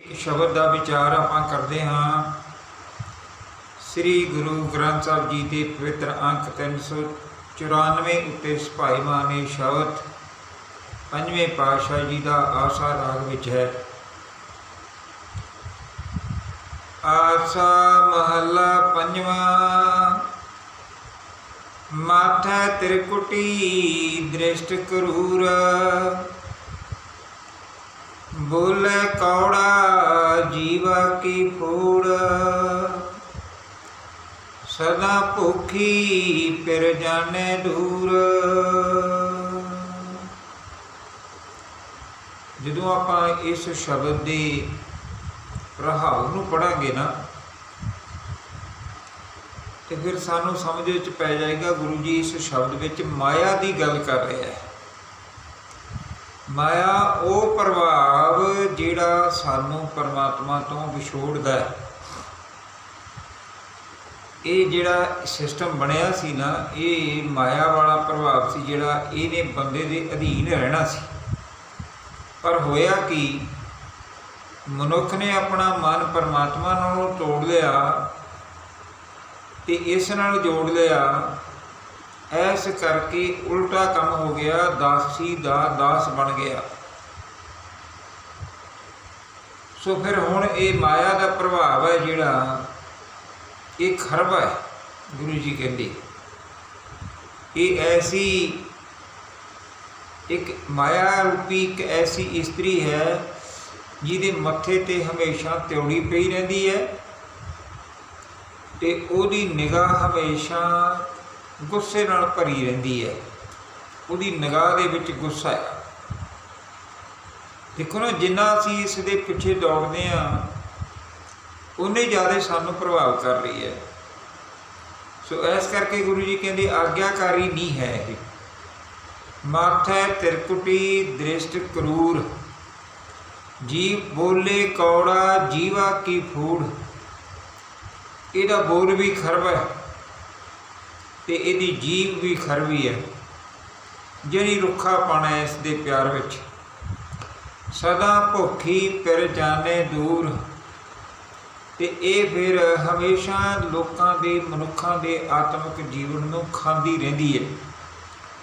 ਇੱਕ ਸ਼ਬਦ ਦਾ ਵਿਚਾਰ ਆਪਾਂ ਕਰਦੇ ਹਾਂ। ਸ੍ਰੀ ਗੁਰੂ ਗ੍ਰੰਥ ਸਾਹਿਬ ਜੀ ਦੇ ਪਵਿੱਤਰ ਅੰਕ 394 ਉੱਤੇ ਭਾਈਮਾਨ ਨੇ ਸ਼ਬਦ ਪੰਜਵੇਂ ਪਾਤਸ਼ਾਹ ਜੀ ਦਾ ਆਸਾ ਰਾਗ ਵਿੱਚ ਹੈ। ਆਸਾ ਮਹੱਲਾ ਪੰਜਵਾਂ, ਮਾਥਾ ਤ੍ਰਿਕੁਟੀ ਦ੍ਰਿਸ਼ਟ ਕਰੂਰ। ਬੋਲੇ ਕੌੜਾ ਜੀਵਾ ਕੀ ਫੂੜ। ਸਦਾ ਭੁਖੀ ਪਿਰ ਜਾਣੇ ਦੂਰ। ਜਦੋਂ ਆਪਾਂ ਇਸ ਸ਼ਬਦ ਦੇ ਪ੍ਰਹਾਵ ਨੂੰ ਪੜਾਂਗੇ ਨਾ, ਤੇ ਫਿਰ ਸਾਨੂੰ ਸਮਝ ਵਿੱਚ ਪੈ ਜਾਏਗਾ, ਗੁਰੂ ਜੀ ਇਸ ਸ਼ਬਦ ਵਿੱਚ ਮਾਇਆ ਦੀ ਗੱਲ ਕਰ ਰਿਹਾ ਹੈ। ਮਾਇਆ, ਉਹ ਪ੍ਰਭਾਵ ਜਿਹੜਾ ਸਾਨੂੰ ਪਰਮਾਤਮਾ ਤੋਂ ਵਿਛੋੜਦਾ ਹੈ। ਇਹ ਜਿਹੜਾ ਸਿਸਟਮ ਬਣਿਆ ਸੀ ਨਾ, ਇਹ ਮਾਇਆ ਵਾਲਾ ਪ੍ਰਭਾਵ ਸੀ ਜਿਹੜਾ ਇਹਨੇ ਬੰਦੇ ਦੇ ਅਧੀਨ ਰਹਿਣਾ ਸੀ। ਪਰ ਹੋਇਆ ਕਿ? ਮਨੁੱਖ ਨੇ ਆਪਣਾ ਮਨ ਪਰਮਾਤਮਾ ਨਾਲ ਤੋੜ ਲਿਆ ਤੇ ਇਸ ਨਾਲ ਜੋੜ ਲਿਆ ਐਸ ਕਰਕੇ ਉਲਟਾ ਕੰਮ ਹੋ ਗਿਆ, ਦਾਸੀ ਦਾ ਦਾਸ ਬਣ ਗਿਆ। ਸੋ ਫਿਰ ਹੁਣ ਇਹ ਮਾਇਆ ਦਾ ਪ੍ਰਭਾਵ ਹੈ ਜਿਹੜਾ ਇਹ ਖਰਬ ਹੈ, ਗੁਰੂ ਜੀ ਕਹਿੰਦੇ। ਇਹ ਐਸੀ ਇੱਕ ਮਾਇਆ ਰੂਪੀ, ਇੱਕ ਐਸੀ ਇਸਤਰੀ ਹੈ ਜਿਹਦੇ ਮੱਥੇ ਤੇ ਹਮੇਸ਼ਾ ਤਿਉੜੀ ਪਈ ਰਹਿੰਦੀ ਹੈ ਤੇ ਉਹਦੀ ਨਿਗਾਹ ਹਮੇਸ਼ਾ ਗੁੱਸੇ ਨਾਲ ਭਰੀ ਰਹਿੰਦੀ ਹੈ। ਉਹਦੀ ਨਿਗਾਹ ਦੇ ਵਿੱਚ ਗੁੱਸਾ ਹੈ। ਦੇਖੋ ਨਾ, ਜਿੰਨਾ ਅਸੀਂ ਇਸ ਦੇ ਪਿੱਛੇ ਦੌੜਦੇ ਆ ਉਨੇ ਜ਼ਿਆਦਾ ਸਾਨੂੰ ਪ੍ਰਭਾਵ ਕਰ ਰਹੀ ਹੈ। ਸੋ ਇਸ ਕਰਕੇ ਗੁਰੂ ਜੀ ਕਹਿੰਦੇ, ਆਗਿਆਕਾਰੀ ਨਹੀਂ ਹੈ ਇਹ। ਮਾਥੈ ਤਿਰਕੁਟੀ ਦ੍ਰਿਸ਼ਟ ਕਰੂਰ। ਜੀਵ ਬੋਲੇ ਕੌੜਾ, ਜੀਵਾ ਕੀ ਫੂੜ। ਇਹਦਾ ਬੋਲ ਵੀ ਖਰਬ ਹੈ। ਤੇ ਇਹਦੀ ਜੀਵ ਵੀ ਖਰਵੀ ਹੈ। ਜਿਹੜੀ ਰੁੱਖਾ ਪਾਣਾ ਇਸ ਦੇ ਪਿਆਰ ਵਿੱਚ। ਸਦਾ ਭੁੱਖੀ ਫਿਰ ਜਾਣੇ ਦੂਰ। ਤੇ ਇਹ ਫਿਰ ਹਮੇਸ਼ਾ ਲੋਕਾਂ ਦੇ ਮਨੁੱਖਾਂ ਦੇ ਆਤਮਿਕ ਜੀਵਨ ਨੂੰ ਖਾਂਦੀ ਰਹਿੰਦੀ ਹੈ।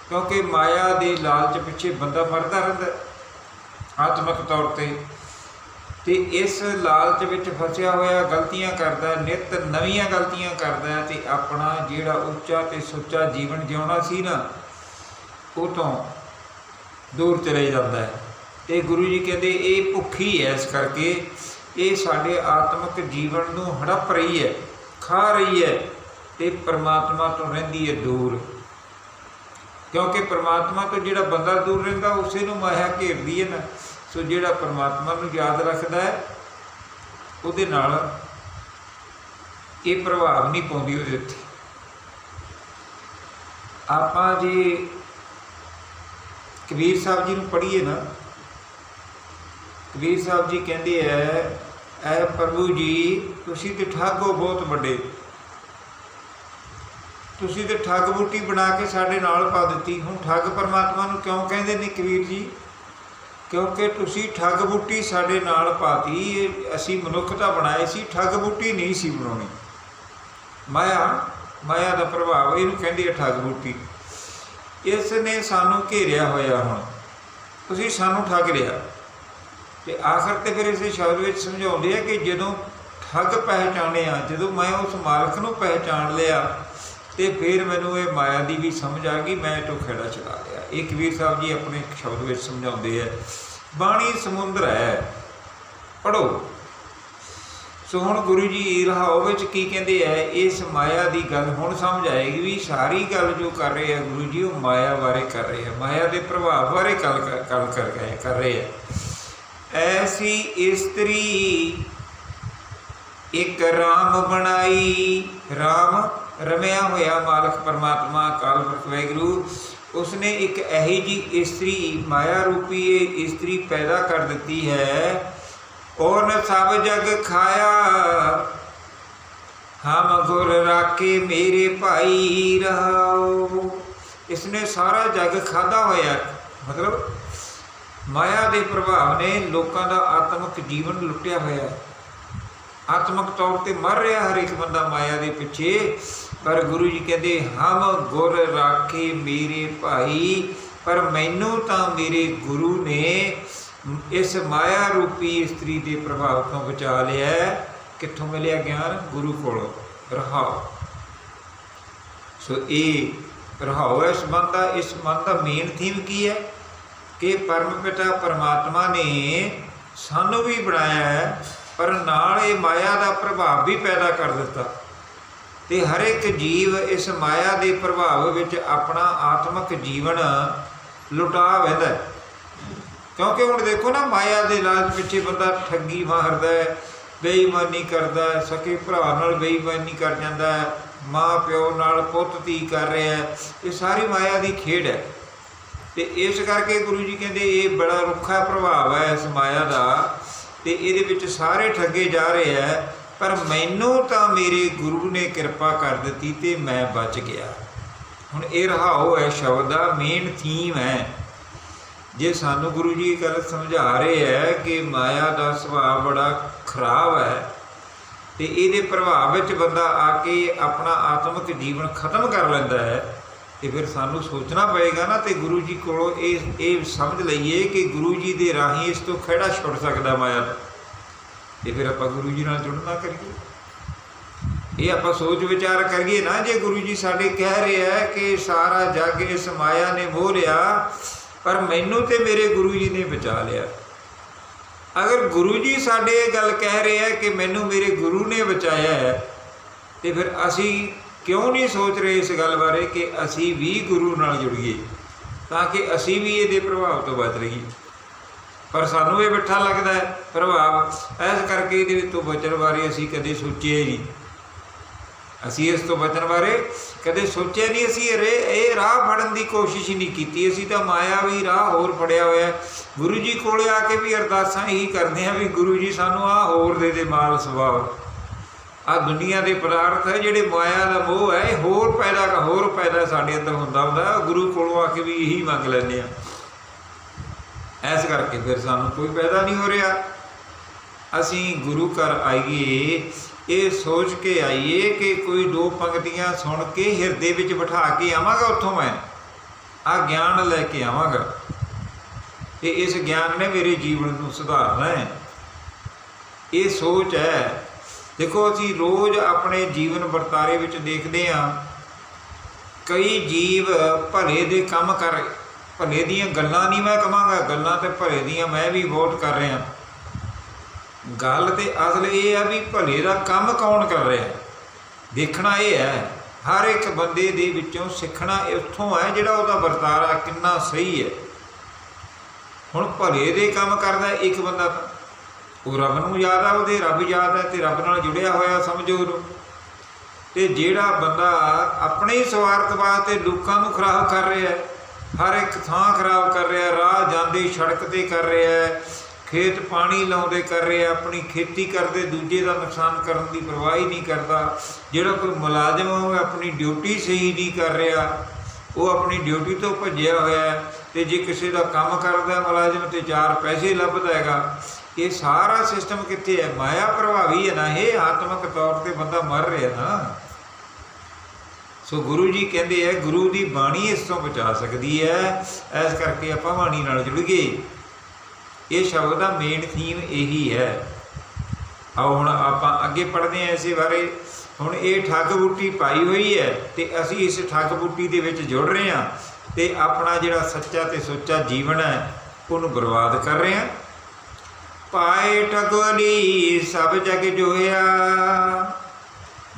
ਕਿਉਂਕਿ ਮਾਇਆ ਦੇ ਲਾਲਚ ਪਿੱਛੇ ਬੰਦਾ ਮਰਦਾ ਰਹਿੰਦਾ ਹੈ, ਆਤਮਿਕ ਤੌਰ ਤੇ ਤੇ ਇਸ ਲਾਲਚ ਵਿੱਚ ਫਸਿਆ ਹੋਇਆ ਗਲਤੀਆਂ ਕਰਦਾ ਹੈ, ਨਿਤ ਨਵੀਆਂ ਗਲਤੀਆਂ ਕਰਦਾ ਹੈ ਤੇ ਆਪਣਾ ਜਿਹੜਾ ਉੱਚਾ ਤੇ ਸੁੱਚਾ ਜੀਵਨ ਜਿਉਣਾ ਸੀ ਨਾ ਉਹ ਤੋਂ ਦੂਰ ਚਲੇ ਜਾਂਦਾ ਹੈ। ਤੇ ਗੁਰੂ ਜੀ ਕਹਿੰਦੇ ਇਹ ਭੁੱਖੀ ਹੈ ਇਸ ਕਰਕੇ ਇਹ ਸਾਡੇ ਆਤਮਿਕ ਜੀਵਨ ਨੂੰ ਹੜਪ ਰਹੀ ਹੈ ਖਾ ਰਹੀ ਹੈ ਤੇ ਪਰਮਾਤਮਾ ਤੋਂ ਰਹਿੰਦੀ ਹੈ ਦੂਰ। ਕਿਉਂਕਿ ਪਰਮਾਤਮਾ ਤੋਂ ਜਿਹੜਾ ਬੰਦਾ ਦੂਰ ਰਹਿੰਦਾ ਉਸੇ ਨੂੰ ਮਾਇਆ ਘੇਰਦੀ ਹੈ ਨਾ। ਸੋ ਜਿਹੜਾ ਪਰਮਾਤਮਾ ਨੂੰ ਯਾਦ ਰੱਖਦਾ ਹੈ, ਉਹਦੇ ਨਾਲ ਇਹ ਪ੍ਰਭਾਵ ਨਹੀਂ ਪਾਉਂਦੀ ਉਹਦੇ ਉੱਤੇ। ਆਪਾਂ ਜੇ ਕਬੀਰ ਸਾਹਿਬ ਜੀ ਨੂੰ ਪੜ੍ਹੀਏ ਨਾ, ਕਬੀਰ ਸਾਹਿਬ ਜੀ ਕਹਿੰਦੇ ਐ ਐ ਪ੍ਰਭੂ ਜੀ, ਤੁਸੀਂ ਤੇ ਠੱਗ ਹੋ ਬਹੁਤ ਵੱਡੇ। ਤੁਸੀਂ ਤੇ ਠੱਗ ਬੂਟੀ ਬਣਾ ਕੇ ਸਾਡੇ ਨਾਲ ਪਾ ਦਿੱਤੀ। ਹੁਣ ਠੱਗ ਪਰਮਾਤਮਾ ਨੂੰ ਕਿਉਂ ਕਹਿੰਦੇ ਨੇ ਕਬੀਰ ਜੀ? ਕਿਉਂਕਿ ਤੁਸੀਂ ਠੱਗ ਬੂਟੀ ਸਾਡੇ ਨਾਲ ਪਾਤੀ, ਇਹ ਅਸੀਂ ਮਨੁੱਖਤਾ ਬਣਾਏ ਸੀ, ਠੱਗ ਬੂਟੀ ਨਹੀਂ ਸੀ ਬਣਾਉਣੀ। ਮਾਇਆ ਮਾਇਆ ਦਾ ਪ੍ਰਭਾਵ, ਇਹਨੂੰ ਕਹਿੰਦੀ ਹੈ ਠੱਗ ਬੂਟੀ। ਇਸ ਨੇ ਸਾਨੂੰ ਘੇਰਿਆ ਹੋਇਆ ਹੁਣ। ਤੁਸੀਂ ਸਾਨੂੰ ਠੱਗ ਲਿਆ। ਤੇ ਆਖਰ ਤੇ ਫਿਰ ਇਸੇ ਸ਼ਬਦ ਵਿੱਚ ਸਮਝਾਉਂਦੇ ਆ ਕਿ ਜਦੋਂ ਠੱਗ ਪਹਿਚਾਣਿਆ, ਜਦੋਂ ਮੈਂ ਉਸ ਮਾਲਕ ਨੂੰ ਪਹਿਚਾਣ ਲਿਆ ਤੇ ਫਿਰ ਮੈਨੂੰ ਇਹ ਮਾਇਆ ਦੀ ਵੀ ਸਮਝ ਆ ਗਈ, ਮੈਂ ਤੋਂ ਖੇੜਾ ਚਲਾ ਲਿਆ। ਇਹ ਕਬੀਰ ਸਾਹਿਬ ਜੀ ਆਪਣੇ ਇੱਕ ਸ਼ਬਦ ਵਿੱਚ ਸਮਝਾਉਂਦੇ ਆ, ਬਾਣੀ ਸਮੁੰਦਰ ਹੈ ਪੜੋ ਸੋ ਹੁਣ ਗੁਰੂ ਜੀ ਰਹਾਉ ਵਿੱਚ ਕੀ ਕਹਿੰਦੇ ਐ ਇਸ ਮਾਇਆ ਦੀ ਗੱਲ ਹੁਣ ਸਮਝ ਆਏਗੀ ਵੀ ਸਾਰੀ ਗੱਲ ਜੋ ਕਰ ਰਹੇ ਆ ਗੁਰੂ ਜੀ, ਉਹ ਮਾਇਆ ਬਾਰੇ ਕਰ ਰਹੇ ਆ, ਮਾਇਆ ਦੇ ਪ੍ਰਭਾਵ ਬਾਰੇ ਗੱਲ ਗੱਲ ਕਰ ਰਹੇ ਕਰ ਰਹੇ ਆ। ਐਸੀ ਇਸਤਰੀ ਇੱਕ ਰਾਮ ਬਣਾਈ, ਰਾਮ ਰਮਿਆ ਹੋਇਆ ਮਾਲਕ ਪਰਮਾਤਮਾ, ਅਕਾਲ ਪੁਰਖ ਵਾਹਿਗੁਰੂ, ਉਸਨੇ ਇੱਕ ਐਹੀ ਜੀ ਇਸਤਰੀ ਮਾਇਆ ਰੂਪੀ ਇਹ ਇਸਤਰੀ ਪੈਦਾ ਕਰ ਦਿੱਤੀ ਹੈ। ਔਰ ਸਭ ਜਗ ਖਾਇਆ। ਹਮ ਗੁਰ ਰਾਕੇ ਮੇਰੇ ਭਾਈ ਰਹਾਓ। ਇਸਨੇ ਸਾਰਾ ਜਗ ਖਾਦਾ ਹੋਇਆ। ਮਤਲਬ ਮਾਇਆ ਦੇ ਪ੍ਰਭਾਵ ਨੇ ਲੋਕਾਂ ਦਾ ਆਤਮਿਕ ਜੀਵਨ ਲੁੱਟਿਆ ਹੋਇਆ। ਹੈ ਆਤਮਿਕ ਤੌਰ ਤੇ ਮਰ ਰਿਹਾ ਹਰ ਇੱਕ ਬੰਦਾ ਮਾਇਆ ਦੇ ਪਿੱਛੇ। ਪਰ ਗੁਰੂ ਜੀ ਕਹਿੰਦੇ, ਹਮ ਗੁਰ ਰਾਖੇ ਮੇਰੇ ਭਾਈ, ਪਰ ਮੈਨੂੰ ਤਾਂ ਮੇਰੇ ਗੁਰੂ ਨੇ ਇਸ ਮਾਇਆ ਰੂਪੀ ਇਸਤਰੀ ਦੇ ਪ੍ਰਭਾਵ ਤੋਂ ਬਚਾ ਲਿਆ ਕਿੱਥੋਂ ਮਿਲਿਆ ਗਿਆਨ? ਗੁਰੂ ਕੋਲੋਂ। ਰਹਾਓ। ਸੋ ਇਹ ਰਹਾਓ ਇਸ ਮਨ ਦਾ। ਇਸ ਮਨ ਦਾ ਮੇਨ ਥੀਮ ਕੀ ਹੈ? ਕਿ ਪਰਮ ਪਿਤਾ ਪਰਮਾਤਮਾ ਨੇ ਸਾਨੂੰ ਵੀ ਬਣਾਇਆ ਹੈ, ਪਰ ਨਾਲ ਇਹ ਮਾਇਆ ਦਾ ਪ੍ਰਭਾਵ ਵੀ ਪੈਦਾ ਕਰ ਦਿੱਤਾ। ਤੇ ਹਰ ਇੱਕ ਜੀਵ ਇਸ ਮਾਇਆ ਦੇ ਪ੍ਰਭਾਵ ਵਿੱਚ ਆਪਣਾ ਆਤਮਿਕ ਜੀਵਨ ਲੁਟਾ ਵਹਿੰਦਾ ਕਿਉਂਕਿ ਹੁਣ ਦੇਖੋ ਨਾ, ਮਾਇਆ ਦੇ ਲਾਲਚ ਪਿੱਛੇ ਬੰਦਾ ਠੱਗੀ ਮਾਰਦਾ ਹੈ, ਬੇਈਮਾਨੀ ਕਰਦਾ ਹੈ, ਸਕੇ ਭਰਾ ਨਾਲ ਬੇਈਮਾਨੀ ਕਰ ਜਾਂਦਾ ਹੈ, ਮਾਂ ਪਿਓ ਨਾਲ ਪੁੱਤ ਧੀ ਕਰ ਰਿਹਾ ਹੈ, ਇਹ ਸਾਰੀ ਮਾਇਆ ਦੀ ਖੇਡ ਹੈ। ਤੇ ਇਸ ਕਰਕੇ ਗੁਰੂ ਜੀ ਕਹਿੰਦੇ ਇਹ ਬੜਾ ਰੁੱਖਾ ਪ੍ਰਭਾਵ ਹੈ ਇਸ ਮਾਇਆ ਦਾ, ਤੇ ਇਹਦੇ ਵਿੱਚ ਸਾਰੇ ਠੱਗੇ ਜਾ ਰਹੇ ਹੈ। ਪਰ ਮੈਨੂੰ ਤਾਂ ਮੇਰੇ ਗੁਰੂ ਨੇ ਕਿਰਪਾ ਕਰ ਦਿੱਤੀ ਤੇ ਮੈਂ ਬਚ ਗਿਆ। ਹੁਣ ਇਹ ਰਹਾਓ ਹੈ ਸ਼ਬਦ ਦਾ ਮੇਨ ਥੀਮ ਹੈ। ਜੇ ਸਾਨੂੰ ਗੁਰੂ ਜੀ ਗੱਲ ਸਮਝਾ ਰਹੇ ਹੈ ਕਿ ਮਾਇਆ ਦਾ ਸੁਭਾਅ ਬੜਾ ਖਰਾਬ ਹੈ ਤੇ ਇਹਦੇ ਪ੍ਰਭਾਵ ਵਿੱਚ ਬੰਦਾ ਆ ਕੇ ਆਪਣਾ ਆਤਮਿਕ ਜੀਵਨ ਖਤਮ ਕਰ ਲੈਂਦਾ ਹੈ, ਤੇ ਫਿਰ ਸਾਨੂੰ ਸੋਚਣਾ ਪਏਗਾ ਨਾ ਤੇ ਗੁਰੂ ਜੀ ਕੋਲੋਂ ਇਹ ਇਹ ਸਮਝ ਲਈਏ ਕਿ ਗੁਰੂ ਜੀ ਦੇ ਰਾਹੀਂ ਇਸ ਤੋਂ ਖਿਹੜਾ ਛੁੱਟ ਸਕਦਾ ਮਾਇਆ ਦਾ ਤੇ ਫਿਰ ਆਪਾਂ ਗੁਰੂ ਜੀ ਨਾਲ ਜੁੜਨਾ ਕਰੀਏ। ਇਹ ਆਪਾਂ ਸੋਚ ਵਿਚਾਰ ਕਰੀਏ ਨਾ, ਜੇ ਗੁਰੂ ਜੀ ਸਾਡੇ ਕਹਿ ਰਹੇ ਹੈ ਕਿ ਸਾਰਾ ਜੱਗ ਇਸ ਮਾਇਆ ਨੇ ਮੋਹ ਲਿਆ, ਪਰ ਮੈਨੂੰ ਤੇ ਮੇਰੇ ਗੁਰੂ ਜੀ ਨੇ ਬਚਾ ਲਿਆ। ਅਗਰ ਗੁਰੂ ਜੀ ਸਾਡੇ ਇਹ ਗੱਲ ਕਹਿ ਰਹੇ ਹੈ ਕਿ ਮੈਨੂੰ ਮੇਰੇ ਗੁਰੂ ਨੇ ਬਚਾਇਆ ਹੈ, ਤੇ ਫਿਰ ਅਸੀਂ ਕਿਉਂ ਨਹੀਂ ਸੋਚ ਰਹੇ ਇਸ ਗੱਲ ਬਾਰੇ ਕਿ ਅਸੀਂ ਵੀ ਗੁਰੂ ਨਾਲ ਜੁੜੀਏ, ਤਾਂ ਕਿ ਅਸੀਂ ਵੀ ਇਹਦੇ ਪ੍ਰਭਾਵ ਤੋਂ ਬਚ ਰਹੀਏ। ਪਰ ਸਾਨੂੰ ਇਹ ਬਿਠਾ ਲੱਗਦਾ ਹੈ, ਪ੍ਰਭਾਵ, ਇਸ ਕਰਕੇ ਇਹਦੇ ਤੋਂ ਬਚਣ ਬਾਰੇ ਅਸੀਂ ਕਦੇ ਸੋਚਿਆ ਹੀ ਨਹੀਂ। ਅਸੀਂ ਇਸ ਤੋਂ ਬਚਣ ਬਾਰੇ ਕਦੇ ਸੋਚਿਆ ਨਹੀਂ, ਅਸੀਂ ਇਹ ਰਾਹ ਫੜਨ ਦੀ ਕੋਸ਼ਿਸ਼ ਹੀ ਨਹੀਂ ਕੀਤੀ। ਅਸੀਂ ਤਾਂ ਮਾਇਆਵੀ ਰਾਹ ਹੋਰ ਫੜਿਆ ਹੋਇਆ ਗੁਰੂ ਜੀ ਕੋਲੇ ਆ ਕੇ ਵੀ ਅਰਦਾਸਾਂ ਹੀ ਕਰਦੇ ਆ ਵੀ ਗੁਰੂ ਜੀ ਸਾਨੂੰ ਆ ਹੋਰ ਦੇ ਦੇ ਮਾਲ ਸੁਭਾਅ। ਆ ਦੁਨੀਆ ਦੇ ਪਦਾਰਥ ਹੈ, ਜਿਹੜੇ ਮਾਇਆ ਦਾ ਮੋਹ ਹੈ, ਇਹ ਹੋਰ ਪੈਦਾ ਹੋਰ ਪੈਦਾ ਸਾਡੇ ਅੰਦਰ ਹੁੰਦਾ ਹੁੰਦਾ ਗੁਰੂ ਕੋਲੋਂ ਆ ਕੇ ਵੀ ਇਹੀ ਮੰਗ ਲੈਂਦੇ ਆ ਐਸ ਕਰਕੇ ਫਿਰ ਸਾਨੂੰ ਕੋਈ ਪੈਦਾ ਨਹੀਂ ਹੋ ਰਿਹਾ। ਅਸੀਂ ਗੁਰੂ ਘਰ ਆਈਏ, ਇਹ ਸੋਚ ਕੇ ਆਈਏ ਕਿ ਕੋਈ ਦੋ ਪੰਕਤੀਆਂ ਸੁਣ ਕੇ ਹਿਰਦੇ ਵਿੱਚ ਬਿਠਾ ਕੇ ਆਵਾਂਗਾ ਉੱਥੋਂ ਮੈਂ। ਆ ਗਿਆਨ ਲੈ ਕੇ ਆਵਾਂਗਾ। ਤੇ ਇਸ ਗਿਆਨ ਨੇ ਮੇਰੇ ਜੀਵਨ ਨੂੰ ਸੁਧਾਰਨਾ ਹੈ। ਇਹ ਸੋਚ ਹੈ। ਦੇਖੋ, ਅਸੀਂ ਰੋਜ਼ ਆਪਣੇ ਜੀਵਨ ਵਰਤਾਰੇ ਵਿੱਚ ਦੇਖਦੇ ਹਾਂ। ਕਈ ਜੀਵ ਭਲੇ ਦੇ ਕੰਮ ਕਰ ਭਲੇ ਦੀਆਂ ਗੱਲਾਂ ਨਹੀਂ ਮੈਂ ਕਹਾਂਗਾ, ਗੱਲਾਂ ਤੇ ਭਲੇ ਦੀਆਂ ਮੈਂ ਵੀ ਵੋਟ ਕਰ ਰਿਹਾ। ਗੱਲ ਤੇ ਅਸਲ ਇਹ ਆ ਵੀ ਭਲੇ ਦਾ ਕੰਮ ਕੌਣ ਕਰ ਰਿਹਾ? ਦੇਖਣਾ ਇਹ ਹੈ, ਹਰ ਇੱਕ ਬੰਦੇ ਦੇ ਵਿੱਚੋਂ ਸਿੱਖਣਾ ਇੱਥੋਂ ਹੈ ਜਿਹੜਾ ਉਹਦਾ ਵਰਤਾਰਾ ਕਿੰਨਾ ਸਹੀ ਹੈ। ਹੁਣ ਭਲੇ ਦੇ ਕੰਮ ਕਰਦਾ ਇੱਕ ਬੰਦਾ ਤਾਂ। ਉਹ ਰੱਬ ਨੂੰ ਯਾਦ ਆ, ਉਹਦੇ ਰੱਬ ਯਾਦ ਹੈ ਤੇ ਰੱਬ ਨਾਲ ਜੁੜਿਆ ਹੋਇਆ ਸਮਝੋ ਉਹਨੂੰ। ਤੇ ਜਿਹੜਾ ਬੰਦਾ ਆਪਣੇ ਹੀ ਸਵਾਰਥ ਵਾਸਤੇ ਲੋਕਾਂ ਨੂੰ ਖਰਾਬ ਕਰ ਰਿਹਾ ਹੈ ਹਰ ਇੱਕ ਥਾਂ ਖਰਾਬ ਕਰ ਰਿਹਾ, ਰਾਹ ਜਾਂਦੇ ਸੜਕ ਤੇ ਕਰ ਰਿਹਾ, ਖੇਤ ਪਾਣੀ ਲਾਉਂਦੇ ਕਰ ਰਿਹਾ, ਆਪਣੀ ਖੇਤੀ ਕਰਦੇ, ਦੂਜੇ ਦਾ ਨੁਕਸਾਨ ਕਰਨ ਦੀ ਪਰਵਾਹੀ ਨਹੀਂ ਕਰਦਾ। ਜਿਹੜਾ ਕੋਈ ਮੁਲਾਜ਼ਮ ਉਹ ਆਪਣੀ ਡਿਊਟੀ ਸਹੀ ਨਹੀਂ ਕਰ ਰਿਹਾ, ਉਹ ਆਪਣੀ ਡਿਊਟੀ ਤੋਂ ਭੱਜਿਆ ਹੋਇਆ ਹੈ ਤੇ ਜੇ ਕਿਸੇ ਦਾ ਕੰਮ ਕਰਦਾ ਮੁਲਾਜ਼ਮ ਤੇ ਚਾਰ ਪੈਸੇ ਲੱਭਦਾ ਹੈਗਾ, ਇਹ ਸਾਰਾ ਸਿਸਟਮ ਕਿੱਥੇ ਹੈ? ਮਾਇਆ ਪ੍ਰਭਾਵੀ ਹੈ ਨਾ, ਇਹ ਆਤਮਿਕ ਤੌਰ ਤੇ ਬੰਦਾ ਮਰ ਰਿਹਾ ਨਾ। ਸੋ ਗੁਰੂ ਜੀ ਕਹਿੰਦੇ ਹੈ ਗੁਰੂ ਦੀ ਬਾਣੀ ਇਸ ਤੋਂ ਬਚਾ ਸਕਦੀ ਹੈ। ਇਸ ਕਰਕੇ ਆਪਾਂ ਬਾਣੀ ਨਾਲ ਜੁੜ ਗਏ। ਇਹ ਸ਼ਬਦ ਦਾ ਮੇਨ ਥੀਮ ਇਹੀ ਹੈ। ਆਓ ਹੁਣ ਆਪਾਂ ਅੱਗੇ ਪੜ੍ਹਦੇ ਹਾਂ ਇਸੇ ਬਾਰੇ। ਹੁਣ ਇਹ ਠੱਗ ਬੂਟੀ ਪਾਈ ਹੋਈ ਹੈ ਤੇ ਅਸੀਂ ਇਸ ਠੱਗ ਬੂਟੀ ਦੇ ਵਿੱਚ ਜੁੜ ਰਹੇ ਹਾਂ ਤੇ ਆਪਣਾ ਜਿਹੜਾ ਸੱਚਾ ਤੇ ਸੁੱਚਾ ਜੀਵਨ ਹੈ, ਉਹਨੂੰ ਬਰਬਾਦ ਕਰ ਰਹੇ ਹਾਂ। ਪਾਏ ਠਗੋਲੀ ਸਭ ਜਗ ਜੋਇਆ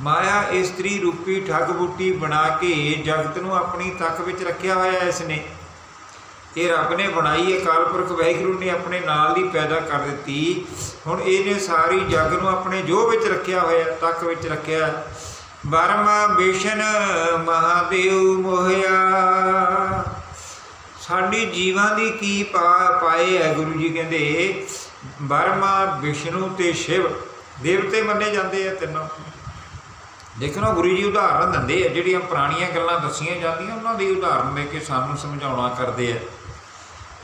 ਮਾਇਆ ਇਸਤਰੀ ਰੂਪੀ ਠੱਗ ਬੂਟੀ ਬਣਾ ਕੇ ਜਗਤ ਨੂੰ ਆਪਣੀ ਤੱਕ ਵਿੱਚ ਰੱਖਿਆ ਹੋਇਆ ਇਸ ਨੇ ਇਹ ਰੱਬ ਨੇ ਬਣਾਈ ਹੈ ਕਾਲਪੁਰਖ ਵਾਹਿਗੁਰੂ ਨੇ ਆਪਣੇ ਨਾਲ ਦੀ ਪੈਦਾ ਕਰ ਦਿੱਤੀ। ਹੁਣ ਇਹਨੇ ਸਾਰੀ ਜਗ ਨੂੰ ਆਪਣੇ ਜੋ ਵਿੱਚ ਰੱਖਿਆ ਹੋਇਆ ਤੱਕ ਵਿੱਚ ਰੱਖਿਆ ਬਰਮਾ ਬੇਸ਼ਨ ਮਹਾਦੇਵ ਮੋਹਿਆ। ਸਾਡੀ ਜੀਵਾਂ ਦੀ ਕੀ ਪਾਏ ਹੈ ਗੁਰੂ ਜੀ ਕਹਿੰਦੇ ਬਰਮਾ ਵਿਸ਼ਨੂੰ ਤੇ ਸ਼ਿਵ। ਦੇਵਤੇ ਮੰਨੇ ਜਾਂਦੇ ਆ ਤਿੰਨੋਂ। ਦੇਖੋ ਨਾ ਗੁਰੂ ਜੀ ਉਦਾਹਰਨ ਦਿੰਦੇ ਆ, ਜਿਹੜੀਆਂ ਪੁਰਾਣੀਆਂ ਗੱਲਾਂ ਦੱਸੀਆਂ ਜਾਂਦੀਆਂ, ਉਹਨਾਂ ਦੀ ਉਦਾਹਰਨ ਦੇ ਕੇ ਸਾਨੂੰ ਸਮਝਾਉਣਾ ਕਰਦੇ ਆ।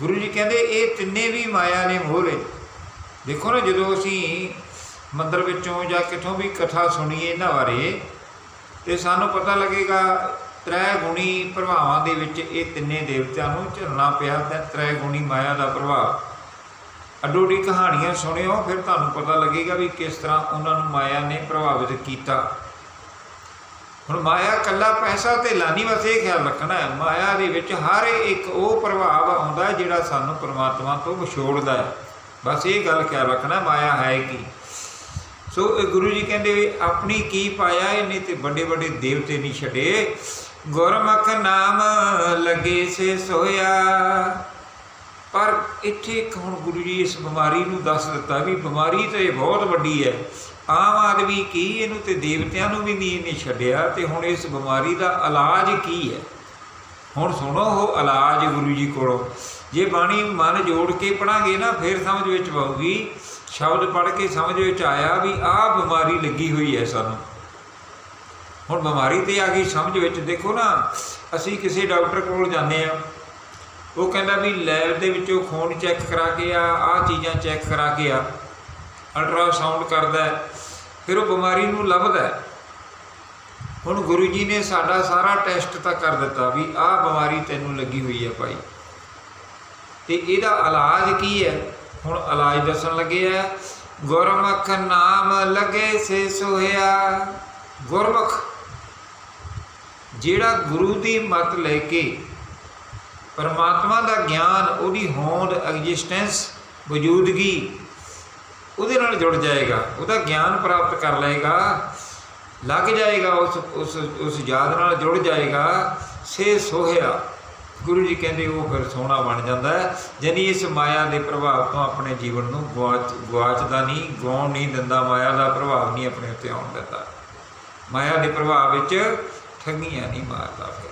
ਗੁਰੂ ਜੀ ਕਹਿੰਦੇ, ਇਹ ਤਿੰਨੇ ਵੀ ਮਾਇਆ ਨੇ ਮੋਹਰੇ। ਦੇਖੋ ਨਾ, ਜਦੋਂ ਅਸੀਂ ਮੰਦਰ ਵਿੱਚੋਂ ਜਾਂ ਕਿਥੋਂ ਵੀ ਕਥਾ ਸੁਣੀਏ ਇਹਨਾਂ ਬਾਰੇ, ਤੇ ਸਾਨੂੰ ਪਤਾ ਲੱਗੇਗਾ, ਤ੍ਰੈ ਗੁਣੀ ਪ੍ਰਭਾਵਾਂ ਦੇ ਵਿੱਚ ਇਹ ਤਿੰਨੇ ਦੇਵਤਿਆਂ ਨੂੰ ਝਰਨਾ ਪਿਆ, ਤੇ ਤ੍ਰੈ ਗੁਣੀ ਮਾਇਆ ਦਾ ਪ੍ਰਭਾਵ। ਅੱਡੋਡੀ ਕਹਾਣੀਆਂ ਸੁਣਿਓ, ਫਿਰ ਤੁਹਾਨੂੰ ਪਤਾ ਲੱਗੇਗਾ ਵੀ ਕਿਸ ਤਰ੍ਹਾਂ ਉਹਨਾਂ ਨੂੰ ਮਾਇਆ ਨੇ ਪ੍ਰਭਾਵਿਤ ਕੀਤਾ। ਹੁਣ ਮਾਇਆ ਕੱਲਾ ਪੈਸਾ ਤੇ ਲਾਨੀ ਬਸ ਇਹ ਖਿਆਲ ਰੱਖਣਾ ਹੈ। ਮਾਇਆ ਦੇ ਵਿੱਚ ਹਰ ਇੱਕ ਉਹ ਪ੍ਰਭਾਵ ਆਉਂਦਾ ਜਿਹੜਾ ਸਾਨੂੰ ਪਰਮਾਤਮਾ ਤੋਂ ਵਿਛੋੜਦਾ ਹੈ। ਬਸ ਇਹ ਗੱਲ ਖਿਆਲ ਰੱਖਣਾ ਮਾਇਆ ਹੈ ਕੀ? ਸੋ ਇਹ ਗੁਰੂ ਜੀ ਕਹਿੰਦੇ ਵੀ ਆਪਣੀ ਕੀ ਪਾਇਆ ਇਹਨੇ ਤੇ ਵੱਡੇ ਵੱਡੇ ਦੇਵਤੇ ਨਹੀਂ ਛੱਡੇ। ਗੁਰਮੁਖ ਨਾਮ ਲੱਗੇ ਸੇ ਸੋਇਆ। ਪਰ ਇੱਥੇ ਇੱਕ ਹੁਣ ਗੁਰੂ ਜੀ ਇਸ ਬਿਮਾਰੀ ਨੂੰ ਦੱਸ ਦਿੱਤਾ ਵੀ ਬਿਮਾਰੀ ਤਾਂ ਇਹ ਬਹੁਤ ਵੱਡੀ ਹੈ। ਆਮ ਆਦਮੀ ਕੀ ਇਹਨੂੰ ਤੇ ਦੇਵਤਿਆਂ ਨੂੰ ਵੀ ਨਹੀਂ ਇਹਨੇ ਛੱਡਿਆ ਤੇ ਹੁਣ ਇਸ ਬਿਮਾਰੀ ਦਾ ਇਲਾਜ ਕੀ ਹੈ? ਹੁਣ ਸੁਣੋ ਉਹ ਇਲਾਜ ਗੁਰੂ ਜੀ ਕੋਲੋਂ। ਜੇ ਬਾਣੀ ਮਨ ਜੋੜ ਕੇ ਪੜਾਂਗੇ ਨਾ ਫਿਰ ਸਮਝ ਵਿੱਚ ਆਊਗੀ। ਸ਼ਬਦ ਪੜ੍ਹ ਕੇ ਸਮਝ ਵਿੱਚ ਆਇਆ ਵੀ ਆਹ ਬਿਮਾਰੀ ਲੱਗੀ ਹੋਈ ਹੈ ਸਾਨੂੰ। ਹੁਣ ਬਿਮਾਰੀ ਤੇ ਆ ਗਈ ਸਮਝ ਵਿੱਚ। ਦੇਖੋ ਨਾ ਅਸੀਂ ਕਿਸੇ ਡਾਕਟਰ ਕੋਲ ਜਾਂਦੇ ਆ ਉਹ ਕਹਿੰਦਾ ਵੀ ਲੈਬ ਦੇ ਵਿੱਚੋਂ ਖੂਨ ਚੈੱਕ ਕਰਾ ਕੇ ਆ ਆਹ ਚੀਜ਼ਾਂ ਚੈੱਕ ਕਰਾ ਕੇ ਆ। ਅਲਟਰਾਸਾਊਂਡ ਕਰਦਾ ਹੈ, ਫਿਰ ਉਹ ਬਿਮਾਰੀ ਨੂੰ ਲੱਭਦਾ ਹੈ। ਹੁਣ ਗੁਰੂ ਜੀ ਨੇ ਸਾਡਾ ਸਾਰਾ ਟੈਸਟ ਤਾਂ ਕਰ ਦਿੱਤਾ ਵੀ ਆਹ ਬਿਮਾਰੀ ਤੈਨੂੰ ਲੱਗੀ ਹੋਈ ਹੈ ਭਾਈ। ਤੇ ਇਹਦਾ ਇਲਾਜ ਕੀ ਹੈ? ਹੁਣ ਇਲਾਜ ਦੱਸਣ ਲੱਗੇ ਆ, ਗੁਰਮੁਖ ਨਾਮ ਲਗੇ ਸੇ ਸੋਹਿਆ। ਗੁਰਮੁਖ, ਜਿਹੜਾ ਗੁਰੂ ਦੀ ਮਤ ਲੈ ਕੇ ਪਰਮਾਤਮਾ ਦਾ ਗਿਆਨ, ਉਹਦੀ ਹੋਂਦ ਐਗਜ਼ਿਸਟੈਂਸ ਵਜੂਦਗੀ ਉਹਦੇ ਨਾਲ ਜੁੜ ਜਾਏਗਾ, ਉਹਦਾ ਗਿਆਨ ਪ੍ਰਾਪਤ ਕਰ ਲਏਗਾ, ਲੱਗ ਜਾਏਗਾ, ਉਸ ਉਸ ਉਸ ਯਾਦ ਨਾਲ ਜੁੜ ਜਾਏਗਾ, ਸੇ ਸੋਹਿਆ। ਗੁਰੂ ਜੀ ਕਹਿੰਦੇ ਉਹ ਫਿਰ ਸੋਹਣਾ ਬਣ ਜਾਂਦਾ ਹੈ ਜਾਨੀ ਇਸ ਮਾਇਆ ਦੇ ਪ੍ਰਭਾਵ ਤੋਂ ਆਪਣੇ ਜੀਵਨ ਨੂੰ ਗਵਾਚ ਗਵਾਚਦਾ ਨਹੀਂ ਗਵਾਉਣ ਨਹੀਂ ਦਿੰਦਾ, ਮਾਇਆ ਦਾ ਪ੍ਰਭਾਵ ਨਹੀਂ ਆਪਣੇ ਉੱਤੇ ਆਉਣ ਦਿੰਦਾ। ਮਾਇਆ ਦੇ ਪ੍ਰਭਾਵ ਵਿੱਚ ਠੱਗੀਆਂ ਨਹੀਂ ਮਾਰਦਾ ਫਿਰ।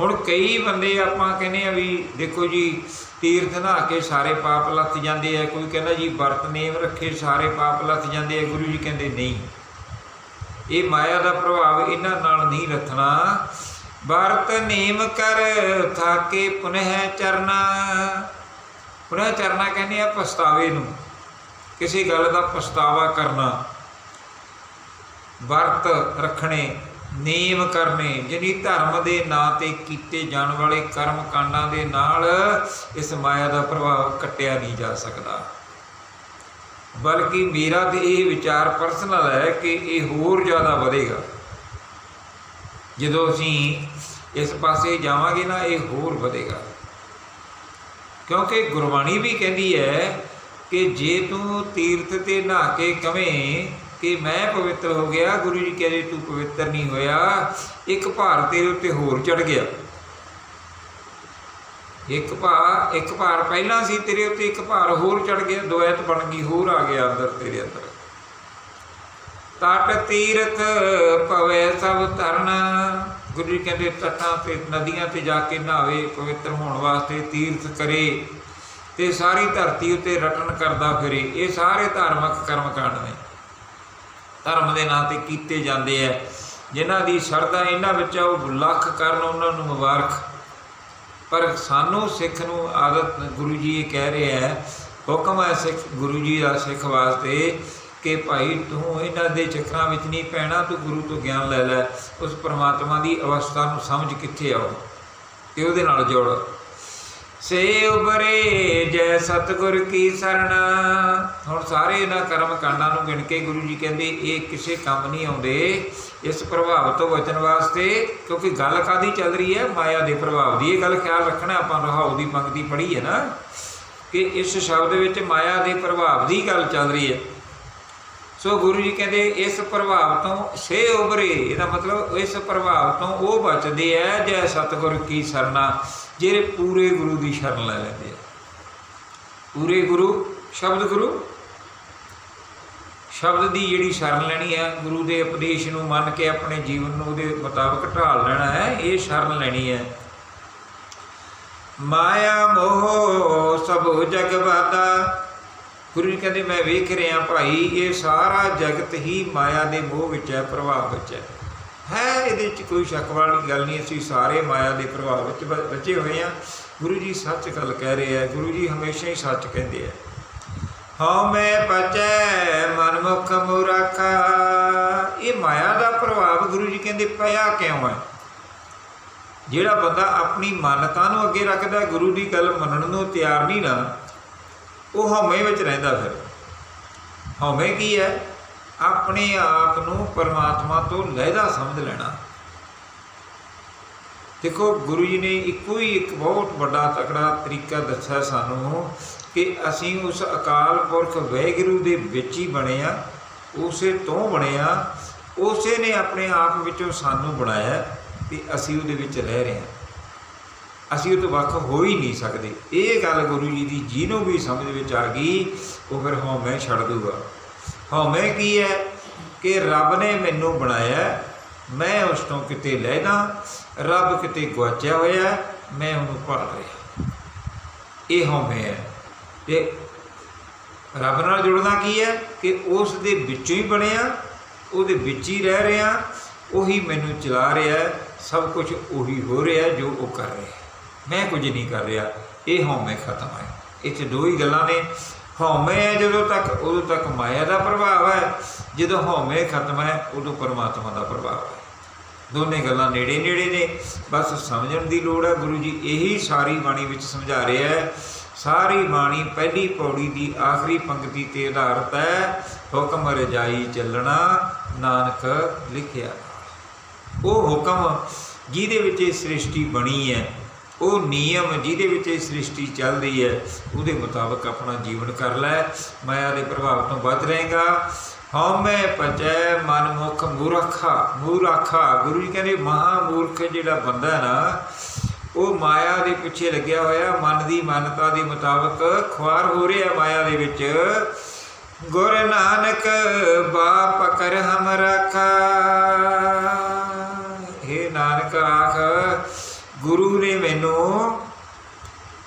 ਹੁਣ ਕਈ ਬੰਦੇ ਆਪਾਂ ਕਹਿੰਦੇ ਆ ਵੀ ਦੇਖੋ ਜੀ, ਤੀਰਥ ਨਹਾ ਕੇ ਸਾਰੇ ਪਾਪ ਲੱਥ ਜਾਂਦੇ ਆ, ਕੋਈ ਕਹਿੰਦਾ ਜੀ ਵਰਤ ਨੇਮ ਰੱਖੇ ਸਾਰੇ ਪਾਪ ਲੱਥ ਜਾਂਦੇ ਆ, ਗੁਰੂ ਜੀ ਕਹਿੰਦੇ ਨਹੀਂ। ਇਹ ਮਾਇਆ ਦਾ ਪ੍ਰਭਾਵ ਇਹਨਾਂ ਨਾਲ ਨਹੀਂ ਰੱਖਣਾ। ਵਰਤ ਨੇਮ ਕਰ, ਥਾਕੇ ਪੁਨਹ ਚਰਨਾ। ਪੁਨਹ ਚਰਨਾ ਕਹਿੰਦੇ ਆ ਪਛਤਾਵੇ ਨੂੰ, ਕਿਸੇ ਗੱਲ ਦਾ ਪਛਤਾਵਾ ਕਰਨਾ। ਵਰਤ ਰੱਖਣੇ ਨੇਮ ਕਰਨੇ ਜਿਹਨੀ ਧਰਮ ਦੇ ਨਾਂ ਤੇ ਕੀਤੇ ਜਾਣ ਵਾਲੇ ਕਰਮ ਕਾਂਡਾਂ ਦੇ ਨਾਲ ਇਸ ਮਾਇਆ ਦਾ ਪ੍ਰਭਾਵ ਕੱਟਿਆ ਨਹੀਂ ਜਾ ਸਕਦਾ। ਬਲਕਿ ਮੇਰਾ ਤੇ ਇਹ ਵਿਚਾਰ ਪਰਸਨਲ ਹੈ ਕਿ ਇਹ ਹੋਰ ਜ਼ਿਆਦਾ ਵਧੇਗਾ। ਜਦੋਂ ਅਸੀਂ ਇਸ ਪਾਸੇ ਜਾਵਾਂਗੇ ਨਾ, ਇਹ ਹੋਰ ਵਧੇਗਾ। ਕਿਉਂਕਿ ਗੁਰਬਾਣੀ ਵੀ ਕਹਿੰਦੀ ਹੈ ਕਿ ਜੇ ਤੂੰ ਤੀਰਥ ਤੇ ਨਹਾ ਕੇ ਕਵੇਂ ਕਿ ਮੈਂ ਪਵਿੱਤਰ ਹੋ ਗਿਆ, ਗੁਰੂ ਜੀ ਕਹਿੰਦੇ ਤੂੰ ਪਵਿੱਤਰ ਨਹੀਂ ਹੋਇਆ, ਇੱਕ ਭਾਰ ਤੇਰੇ ਉੱਤੇ ਹੋਰ ਚੜ ਗਿਆ। ਇੱਕ ਭਾਰ ਇੱਕ ਭਾਰ ਪਹਿਲਾਂ ਸੀ ਤੇਰੇ ਉੱਤੇ, ਇੱਕ ਭਾਰ ਹੋਰ ਚੜ ਗਿਆ ਦੁਐਤ ਬਣ ਗਈ, ਹੋਰ ਆ ਗਿਆ ਅੰਦਰ ਤੇਰੇ ਅੰਦਰ। ਤਟ ਤੀਰਥ ਪਵੇ ਸਭ ਧਰਨ, ਗੁਰੂ ਜੀ ਕਹਿੰਦੇ ਤਟਾਂ ਤੇ, ਨਦੀਆਂ ਤੇ ਜਾ ਕੇ ਨਹਾਵੇ, ਪਵਿੱਤਰ ਹੋਣ ਵਾਸਤੇ ਤੀਰਥ ਕਰੇ ਤੇ ਸਾਰੀ ਧਰਤੀ ਉੱਤੇ ਰਟਨ ਕਰਦਾ ਫਿਰੇ। ਇਹ ਸਾਰੇ ਧਾਰਮਿਕ ਕਰਮ ਕਾਂਡ ਨੇ। ਧਰਮ ਦੇ ਨਾਂ ਤੇ ਕੀਤੇ ਜਾਂਦੇ ਆ। ਜਿਨ੍ਹਾਂ ਦੀ ਸ਼ਰਧਾ ਇਹਨਾਂ ਵਿੱਚ ਆ, ਉਹ ਲੱਖ ਕਰਨ ਉਹਨਾਂ ਨੂੰ ਮੁਬਾਰਕ। ਪਰ ਸਾਨੂੰ ਸਿੱਖ ਨੂੰ ਆਦਤ, ਗੁਰੂ ਜੀ ਇਹ ਕਹਿ ਰਿਹਾ ਹੈ ਹੁਕਮ ਹੈ ਸਿੱਖ, ਗੁਰੂ ਜੀ ਦਾ ਸਿੱਖ ਵਾਸਤੇ ਕਿ ਭਾਈ ਤੂੰ ਇਹਨਾਂ ਦੇ ਚੱਕਰਾਂ ਵਿੱਚ ਨਹੀਂ ਪੈਣਾ, ਤੂੰ ਗੁਰੂ ਤੋਂ ਗਿਆਨ ਲੈ ਲੈ। ਉਸ ਪਰਮਾਤਮਾ ਦੀ ਅਵਸਥਾ ਨੂੰ ਸਮਝ ਕਿੱਥੇ ਆਓ ਤੇ ਉਹਦੇ ਨਾਲ ਜੋੜ। ਸੇ ਉਬਰੇ ਜੈ ਸਤਗੁਰ ਕੀ ਸਰਣ। ਹੁਣ ਸਾਰੇ ਇਹਨਾਂ ਕਰਮ ਕਾਂਡਾਂ ਨੂੰ ਗਿਣ ਕੇ ਗੁਰੂ ਜੀ ਕਹਿੰਦੇ, ਇਹ ਕਿਸੇ ਕੰਮ ਨਹੀਂ ਆਉਂਦੇ ਇਸ ਪ੍ਰਭਾਵ ਤੋਂ ਬਚਣ ਵਾਸਤੇ, ਕਿਉਂਕਿ ਗੱਲ ਕਾਦੀ ਚੱਲ ਰਹੀ ਹੈ? ਮਾਇਆ ਦੇ ਪ੍ਰਭਾਵ ਦੀ। ਇਹ ਗੱਲ ਖਿਆਲ ਰੱਖਣਾ ਆਪਾਂ ਰਹਾਉ ਦੀ ਪੰਕਤੀ ਪੜ੍ਹੀ ਹੈ ਨਾ, ਕਿ ਇਸ ਸ਼ਬਦ ਵਿੱਚ ਮਾਇਆ ਦੇ ਪ੍ਰਭਾਵ ਦੀ ਗੱਲ ਚੱਲ ਰਹੀ ਹੈ। ਸੋ ਗੁਰੂ ਜੀ ਕਹਿੰਦੇ, ਇਸ ਪ੍ਰਭਾਵ ਤੋਂ ਸੇ ਉਬਰੇ ਇਹਦਾ ਮਤਲਬ ਇਸ ਪ੍ਰਭਾਵ ਤੋਂ ਉਹ ਬਚਦੇ ਐ ਜੈ ਸਤਗੁਰ ਕੀ ਸਰਨਾ ਜਿਹੜੇ ਪੂਰੇ ਗੁਰੂ ਦੀ ਸ਼ਰਨ ਲੈ ਲੈਂਦੇ ਆ। ਪੂਰੇ ਗੁਰੂ, ਸ਼ਬਦ ਗੁਰੂ। ਸ਼ਬਦ ਦੀ ਜਿਹੜੀ ਸ਼ਰਨ ਲੈਣੀ ਹੈ ਗੁਰੂ ਦੇ ਉਪਦੇਸ਼ ਨੂੰ ਮੰਨ ਕੇ ਆਪਣੇ ਜੀਵਨ ਨੂੰ ਉਹਦੇ ਮੁਤਾਬਕ ਢਾਲ ਲੈਣਾ ਹੈ, ਇਹ ਸ਼ਰਨ ਲੈਣੀ ਹੈ। ਮਾਇਆ ਮੋਹ, ਸਭ ਜਗ ਬਾਦਾ ਗੁਰੂ ਜੀ ਕਹਿੰਦੇ, ਮੈਂ ਵੇਖ ਰਿਹਾ ਭਾਈ, ਇਹ ਸਾਰਾ ਜਗਤ ਹੀ ਮਾਇਆ ਦੇ ਮੋਹ ਵਿੱਚ ਹੈ ਪ੍ਰਭਾਵ ਵਿੱਚ ਹੈ। ਹੈ, ਇਹਦੇ ਵਿੱਚ ਕੋਈ ਸ਼ੱਕ ਵਾਲੀ ਗੱਲ ਨਹੀਂ, ਅਸੀਂ ਸਾਰੇ ਮਾਇਆ ਦੇ ਪ੍ਰਭਾਵ ਵਿੱਚ ਬ- ਬਚੇ ਹੋਏ ਆ ਗੁਰੂ ਜੀ ਸੱਚ ਗੱਲ ਕਹਿ ਰਹੇ ਆ, ਗੁਰੂ ਜੀ ਹਮੇਸ਼ਾ ਹੀ ਸੱਚ ਕਹਿੰਦੇ ਆ। ਹਉ ਮੈਂ ਬਚੈ ਮਨਮੁਖ ਮੁਰਾਖਾ। ਇਹ ਮਾਇਆ ਦਾ ਪ੍ਰਭਾਵ ਗੁਰੂ ਜੀ ਕਹਿੰਦੇ ਪਿਆ ਕਿਉਂ ਹੈ? ਜਿਹੜਾ ਬੰਦਾ ਆਪਣੀ ਮਾਨਤਾ ਨੂੰ ਅੱਗੇ ਰੱਖਦਾ, ਗੁਰੂ ਦੀ ਗੱਲ ਮੰਨਣ ਨੂੰ ਤਿਆਰ ਨਹੀਂ ਨਾ, ਉਹ ਹਉਮੈ ਵਿੱਚ ਰਹਿੰਦਾ ਫਿਰ। ਹਉਮੈ ਕੀ ਹੈ? ਆਪਣੇ ਆਪ ਨੂੰ ਪਰਮਾਤਮਾ ਤੋਂ ਲਹਿਦਾ ਸਮਝ ਲੈਣਾ। ਦੇਖੋ, ਗੁਰੂ ਜੀ ਨੇ ਇੱਕੋ ਹੀ ਇੱਕ ਬਹੁਤ ਵੱਡਾ ਤਕੜਾ ਤਰੀਕਾ ਦੱਸਿਆ ਸਾਨੂੰ ਕਿ ਅਸੀਂ ਉਸ ਅਕਾਲ ਪੁਰਖ ਵਾਹਿਗੁਰੂ ਦੇ ਵਿੱਚ ਹੀ ਬਣੇ ਆ ਉਸੇ ਤੋਂ ਬਣੇ ਆ ਉਸੇ ਨੇ ਆਪਣੇ ਆਪ ਵਿੱਚੋਂ ਸਾਨੂੰ ਬਣਾਇਆ ਤੇ ਅਸੀਂ ਉਹਦੇ ਵਿੱਚ ਰਹਿ ਰਹੇ ਹਾਂ। ਅਸੀਂ ਉਹ ਤੋਂ ਵੱਖ ਹੋ ਹੀ ਨਹੀਂ ਸਕਦੇ। ਇਹ ਗੱਲ ਗੁਰੂ ਜੀ ਦੀ ਜਿਹਨੂੰ ਵੀ ਸਮਝ ਵਿੱਚ ਆ ਗਈ, ਉਹ ਫਿਰ ਹਉਮੈ ਛੱਡ ਦੂਗਾ। ਹਉਮੈ ਕੀ ਹੈ ਕਿ ਰੱਬ ਨੇ ਮੈਨੂੰ ਬਣਾਇਆ ਮੈਂ ਉਸ ਤੋਂ ਕਿਤੇ ਲੈਦਾ ਰੱਬ ਕਿਤੇ ਗੁਆਚਿਆ ਹੋਇਆ ਮੈਂ ਉਹਨੂੰ ਭਾਲ ਰਿਹਾ। ਇਹ ਹਉਮੈ ਹੈ। ਤੇ ਰੱਬ ਨਾਲ ਜੁੜਨਾ ਕੀ ਹੈ ਕਿ ਉਸ ਦੇ ਵਿੱਚੋਂ ਹੀ ਬਣਿਆ, ਉਹਦੇ ਵਿੱਚ ਹੀ ਰਹਿ ਰਿਹਾ, ਉਹੀ ਮੈਨੂੰ ਚਲਾ ਰਿਹਾ ਸਭ ਕੁਝ ਉਹੀ ਹੋ ਰਿਹਾ ਜੋ ਉਹ ਕਰ ਰਿਹਾ ਮੈਂ ਕੁਝ ਨਹੀਂ ਕਰ ਰਿਹਾ। ਇਹ ਹਉਮੈ ਖਤਮ ਹੈ। ਇੱਥੇ ਦੋ ਹੀ ਗੱਲਾਂ ਨੇ। ਹਉਮੈ ਹੈ ਜਦੋਂ ਤੱਕ, ਉਦੋਂ ਤੱਕ ਮਾਇਆ ਦਾ ਪ੍ਰਭਾਵ ਹੈ। ਜਦੋਂ ਹਉਮੈ ਖਤਮ ਹੈ, ਉਦੋਂ ਪਰਮਾਤਮਾ ਦਾ ਪ੍ਰਭਾਵ ਹੈ। ਦੋਨੇ ਗੱਲਾਂ ਨੇੜੇ ਨੇੜੇ ਨੇ। ਬਸ ਸਮਝਣ ਦੀ ਲੋੜ ਹੈ। ਗੁਰੂ ਜੀ ਇਹੀ ਸਾਰੀ ਬਾਣੀ ਵਿੱਚ ਸਮਝਾ ਰਿਹਾ ਹੈ। ਸਾਰੀ ਬਾਣੀ ਪਹਿਲੀ ਪੌੜੀ ਦੀ ਆਖਰੀ ਪੰਕਤੀ ਤੇ ਆਧਾਰਿਤ ਹੈ। ਹੁਕਮ ਰਜਾਈ ਚੱਲਣਾ, ਨਾਨਕ ਲਿਖਿਆ। ਉਹ ਹੁਕਮ ਜਿਹਦੇ ਵਿੱਚ ਇਹ ਸ੍ਰਿਸ਼ਟੀ ਬਣੀ ਹੈ। ਉਹ ਨਿਯਮ ਜਿਹਦੇ ਵਿੱਚ ਇਹ ਸ੍ਰਿਸ਼ਟੀ ਚੱਲ ਰਹੀ ਹੈ, ਉਹਦੇ ਮੁਤਾਬਕ ਆਪਣਾ ਜੀਵਨ ਕਰ ਲੈ। ਮਾਇਆ ਦੇ ਪ੍ਰਭਾਵ ਤੋਂ ਬਚ ਰਹੇਗਾ। ਹਉਮੈ ਪਚੈ ਮਨ ਮੁਖ ਮੂਰਖਾ ਮੂਰਖਾ। ਗੁਰੂ ਜੀ ਕਹਿੰਦੇ ਮਹਾ ਮੂਰਖ ਜਿਹੜਾ ਬੰਦਾ ਨਾ, ਉਹ ਮਾਇਆ ਦੇ ਪਿੱਛੇ ਲੱਗਿਆ ਹੋਇਆ, ਮਨ ਦੀ ਮਾਨਤਾ ਦੇ ਮੁਤਾਬਕ ਖੁਆਰ ਹੋ ਰਿਹਾ ਮਾਇਆ ਦੇ ਵਿੱਚ। ਗੁਰ ਨਾਨਕ ਬਾਪ ਕਰ ਹਮ ਰਖਾ। हे ਨਾਨਕ ਆਖ ਗੁਰੂ ਨੇ ਮੈਨੂੰ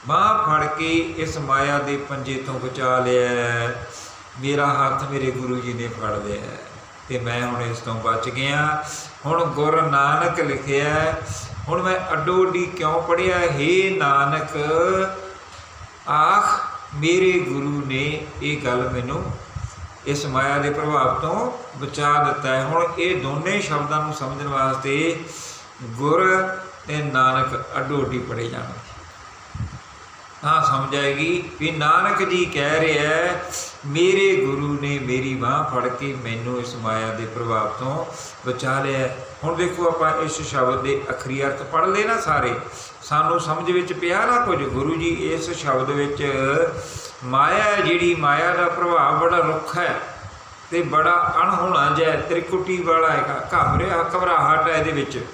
ਬਾਹ ਫੜ ਕੇ ਇਸ ਮਾਇਆ ਦੇ ਪੰਜੇ ਤੋਂ ਬਚਾ ਲਿਆ ਹੈ। ਮੇਰਾ ਹੱਥ ਮੇਰੇ ਗੁਰੂ ਜੀ ਨੇ ਫੜ ਲਿਆ ਹੈ ਤੇ ਮੈਂ ਹੁਣ ਇਸ ਤੋਂ ਬਚ ਗਿਆ। ਹੁਣ ਗੁਰ ਨਾਨਕ ਲਿਖਿਆ ਹੁਣ ਮੈਂ ਅੱਡੋ ਅੱਡੀ ਕਿਉਂ ਪੜਿਆ ਹੇ ਨਾਨਕ, ਆਖ, ਮੇਰੇ ਗੁਰੂ ਨੇ ਇਹ ਗੱਲ ਮੈਨੂੰ ਇਸ ਮਾਇਆ ਦੇ ਪ੍ਰਭਾਵ ਤੋਂ ਬਚਾ ਦਿੱਤਾ ਹੈ। ਹੁਣ ਇਹ ਦੋਨੇ ਸ਼ਬਦਾਂ ਨੂੰ ਸਮਝਣ ਵਾਸਤੇ ਗੁਰ ਤੇ ਨਾਨਕ ਅੱਡੋ ਅੱਡੀ ਪੜੇ ਜਾਣਗੇ ਤਾਂ ਸਮਝ ਆਏਗੀ ਵੀ ਨਾਨਕ ਜੀ ਕਹਿ ਰਿਹਾ ਮੇਰੇ ਗੁਰੂ ਨੇ ਮੇਰੀ ਬਾਹ ਫੜ ਕੇ ਮੈਨੂੰ ਇਸ ਮਾਇਆ ਦੇ ਪ੍ਰਭਾਵ ਤੋਂ ਬਚਾ ਲਿਆ ਹੁਣ ਦੇਖੋ ਆਪਾਂ ਇਸ ਸ਼ਬਦ ਦੇ ਅਖਰੀ ਅਰਥ ਪੜ੍ਹ ਲਏ ਨਾ ਸਾਰੇ। ਸਾਨੂੰ ਸਮਝ ਵਿੱਚ ਪਿਆ ਨਾ ਕੁਝ। ਗੁਰੂ ਜੀ ਇਸ ਸ਼ਬਦ ਵਿੱਚ, ਮਾਇਆ ਹੈ ਜਿਹੜੀ ਮਾਇਆ ਦਾ ਪ੍ਰਭਾਵ ਬੜਾ ਰੁੱਖ ਹੈ ਤੇ ਬੜਾ ਅਣਹੋਣਾ ਜਿਹਾ ਤ੍ਰਿਕੁਟੀ ਵਾਲਾ ਹੈ ਘਬਰਿਆ ਘਬਰਾਹਟ ਹੈ ਇਹਦੇ ਵਿੱਚ।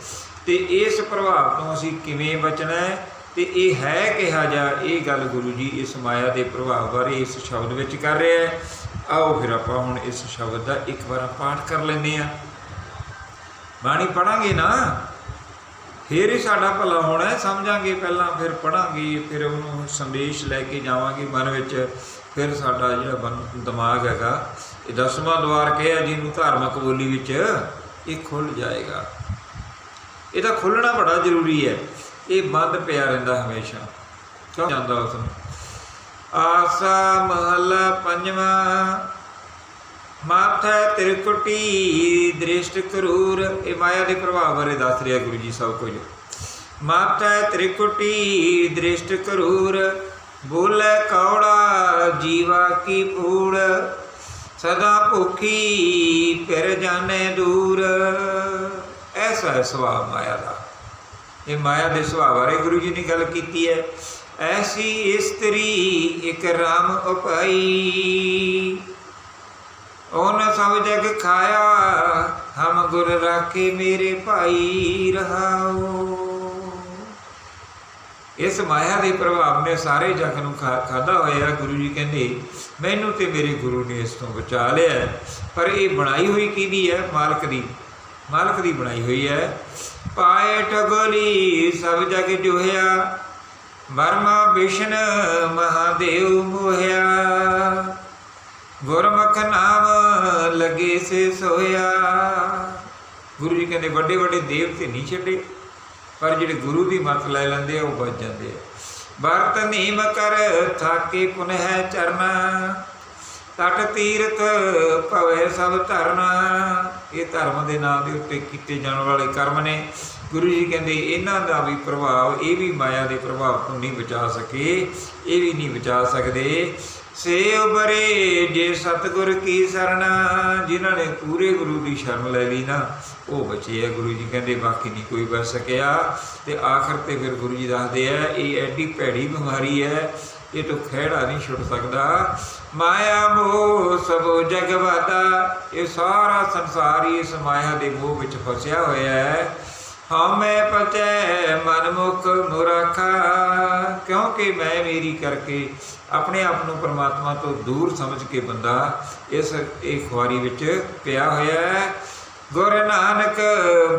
ਤੇ ਇਸ ਪ੍ਰਭਾਵ ਤੋਂ ਅਸੀਂ ਕਿਵੇਂ ਬਚਣਾ ਹੈ? ਤੇ ਇਹ ਹੈ ਕਿਹਾ ਜਾ, ਇਹ ਗੱਲ ਗੁਰੂ ਜੀ ਇਸ ਮਾਇਆ ਦੇ ਪ੍ਰਭਾਵ ਬਾਰੇ ਇਸ ਸ਼ਬਦ ਵਿੱਚ ਕਰ ਰਿਹਾ ਹੈ। ਆਓ ਫਿਰ ਆਪਾਂ ਹੁਣ ਇਸ ਸ਼ਬਦ ਦਾ ਇੱਕ ਵਾਰ ਪਾਠ ਕਰ ਲੈਂਦੇ ਆ ਬਾਣੀ ਪੜਾਂਗੇ ਨਾ? ਫਿਰ ਹੀ ਸਾਡਾ ਭਲਾ ਹੋਣਾ ਸਮਝਾਂਗੇ ਪਹਿਲਾਂ, ਫਿਰ ਪੜਾਂਗੇ ਫਿਰ ਉਹਨੂੰ ਸੰਦੇਸ਼ ਲੈ ਕੇ ਜਾਵਾਂਗੇ ਮਨ ਵਿੱਚ। ਫਿਰ ਸਾਡਾ ਜਿਹੜਾ ਬਨ- ਦਿਮਾਗ ਹੈਗਾ, ਇਹ ਦਸਵਾਂ ਦਵਾਰ ਕਿਹਾ, ਜਿਹਨੂੰ ਧਾਰਮਿਕ ਬੋਲੀ ਵਿੱਚ ਇਹ ਖੁੱਲ ਜਾਏਗਾ। ਇਹਦਾ ਖੁੱਲਣਾ ਬੜਾ ਜ਼ਰੂਰੀ ਹੈ। ਇਹ ਬੰਦ ਪਿਆ ਰਹਿੰਦਾ ਹਮੇਸ਼ਾ। ਕਿਉਂ ਜਾਂਦਾ ਉਸ ਨੂੰ? ਆਸਾ ਮਹਲਾ ਪੰਜਵਾਂ, ਮਾਥੈ ਤ੍ਰਿਕੁਟੀ ਦ੍ਰਿਸ਼ਟ ਕਰੂਰ। ਇਹ ਮਾਇਆ ਦੇ ਪ੍ਰਭਾਵ ਬਾਰੇ ਦੱਸ ਰਿਹਾ ਗੁਰੂ ਜੀ ਸਭ ਕੁਝ। ਮਾਥੈ ਤ੍ਰਿਕੁਟੀ ਦ੍ਰਿਸ਼ਟ ਕਰੂਰ। ਬੋਲੇ ਕੌੜਾ ਜੀਵਾ ਕੀ ਪੂੜ। ਸਦਾ ਭੁਖੀ ਫਿਰ ਜਾਣੇ ਦੂਰ। ਐਸਾ ਹੈ ਸੁਭਾਅ ਮਾਇਆ ਦਾ। ਇਹ ਮਾਇਆ ਦੇ ਸੁਭਾਅ ਬਾਰੇ ਗੁਰੂ ਜੀ ਨੇ ਗੱਲ ਕੀਤੀ ਹੈ। ਐਸੀ ਇਸਤਰੀ ਇਕ ਰਾਮ ਉਪਾਈ। ਉਹਨ ਸਭ ਜਗ ਖਾਇਆ, ਹਮ ਗੁਰ ਰਾਖੇ ਮੇਰੇ ਭਾਈ ਰਹਾਓ ਇਸ ਮਾਇਆ ਦੇ ਪ੍ਰਭਾਵ ਨੇ ਸਾਰੇ ਜਗ ਨੂੰ ਖਾਦਾ ਹੋਇਆ, ਗੁਰੂ ਜੀ ਕਹਿੰਦੇ, ਮੈਨੂੰ ਤੇ ਮੇਰੇ ਗੁਰੂ ਨੇ ਇਸ ਤੋਂ ਬਚਾ ਲਿਆ ਪਰ ਇਹ ਬਣਾਈ ਹੋਈ ਕਿਹਦੀ ਹੈ? ਮਾਲਕ ਦੀ। ਮਾਲਕ ਦੀ ਬਣਾਈ ਹੋਈ ਹੈ। ਪਾਏ ਠਗੋਲੀ ਸਭ ਜਗ ਜੋਹਿਆ ਬਰਮਾ ਵਿਸ਼ਨ ਮਹਾਦੇਵ ਮੋਹਿਆ। ਗੁਰਮੁਖ ਨਾਮ ਲਗੇ ਸੇ ਸੋਇਆ ਗੁਰੂ ਜੀ ਕਹਿੰਦੇ ਵੱਡੇ ਵੱਡੇ ਦੇਵਤੇ ਨਹੀਂ ਛੱਡੇ, ਪਰ ਜਿਹੜੇ ਗੁਰੂ ਦੀ ਮੱਤ ਲੈ ਲੈਂਦੇ ਆ, ਉਹ ਬਚ ਜਾਂਦੇ ਆ। ਵਰਤ ਨੀਮ ਕਰ ਥਾਕੇ ਪੁਨਹਿ ਚਰਨਾ। ਤਟ ਤੀਰਥ ਭਵੇ ਸਭ ਧਰਨਾ ਇਹ ਧਰਮ ਦੇ ਨਾਮ ਦੇ ਉੱਤੇ ਕੀਤੇ ਜਾਣ ਵਾਲੇ ਕਰਮ ਨੇ। ਗੁਰੂ ਜੀ ਕਹਿੰਦੇ, ਇਹਨਾਂ ਦਾ ਵੀ ਪ੍ਰਭਾਵ, ਇਹ ਵੀ ਮਾਇਆ ਦੇ ਪ੍ਰਭਾਵ ਤੋਂ ਨਹੀਂ ਬਚਾ ਸਕੇ, ਇਹ ਵੀ ਨਹੀਂ ਬਚਾ ਸਕਦੇ। ਸੇ ਉਬਰੇ ਜੇ ਸਤਗੁਰ ਕੀ ਸਰਣਾ, ਜਿਨ੍ਹਾਂ ਨੇ ਪੂਰੇ ਗੁਰੂ ਦੀ ਸ਼ਰਨ ਲੈ ਲਈ ਨਾ, ਉਹ ਬਚੇ ਆ ਗੁਰੂ ਜੀ। ਕਹਿੰਦੇ ਬਾਕੀ ਨਹੀਂ ਕੋਈ ਬਚ ਸਕਿਆ। ਤੇ ਆਖਰ ਤੇ ਫਿਰ ਗੁਰੂ ਜੀ ਦੱਸਦੇ ਆ, ਇਹ ਐਡੀ ਭੈੜੀ ਬਿਮਾਰੀ ਹੈ, ਇਹ ਤੋਂ ਖਹਿੜਾ ਨਹੀਂ ਛੁੱਟ ਸਕਦਾ। ਮਾਇਆ ਮੋਹ ਸਭੋ ਜਗਵਾਦਾ ਇਹ ਸਾਰਾ ਸੰਸਾਰ ਹੀ ਇਸ ਮਾਇਆ ਦੇ ਮੋਹ ਵਿੱਚ ਫਸਿਆ ਹੋਇਆ ਹੈ। ਹਮੇ ਪਚੈ ਮਨ ਮੁਖ ਕਿਉਂਕਿ ਮੈਂ ਮੇਰੀ ਕਰਕੇ ਆਪਣੇ ਆਪ ਨੂੰ ਪਰਮਾਤਮਾ ਤੋਂ ਦੂਰ ਸਮਝ ਕੇ ਬੰਦਾ ਇਸ, ਇਹ ਖੁਆਰੀ ਵਿੱਚ ਪਿਆ ਹੋਇਆ ਹੈ। ਗੁਰ ਨਾਨਕ